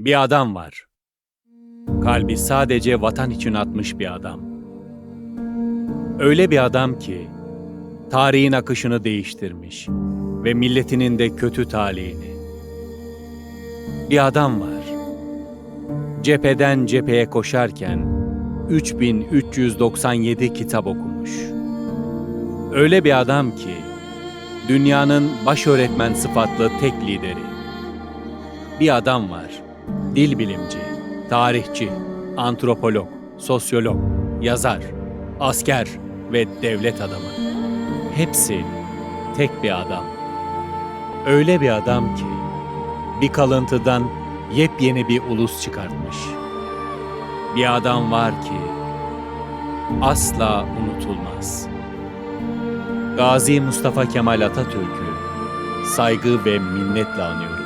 Bir adam var. Kalbi sadece vatan için atmış bir adam. Öyle bir adam ki tarihin akışını değiştirmiş ve milletinin de kötü talihini. Bir adam var. Cepheden cepheye koşarken 3397 kitap okumuş. Öyle bir adam ki dünyanın baş öğretmen sıfatlı tek lideri. Bir adam var. Dil bilimci, tarihçi, antropolog, sosyolog, yazar, asker ve devlet adamı. Hepsi tek bir adam. Öyle bir adam ki bir kalıntıdan yepyeni bir ulus çıkartmış. Bir adam var ki asla unutulmaz. Gazi Mustafa Kemal Atatürk'ü saygı ve minnetle anıyoruz.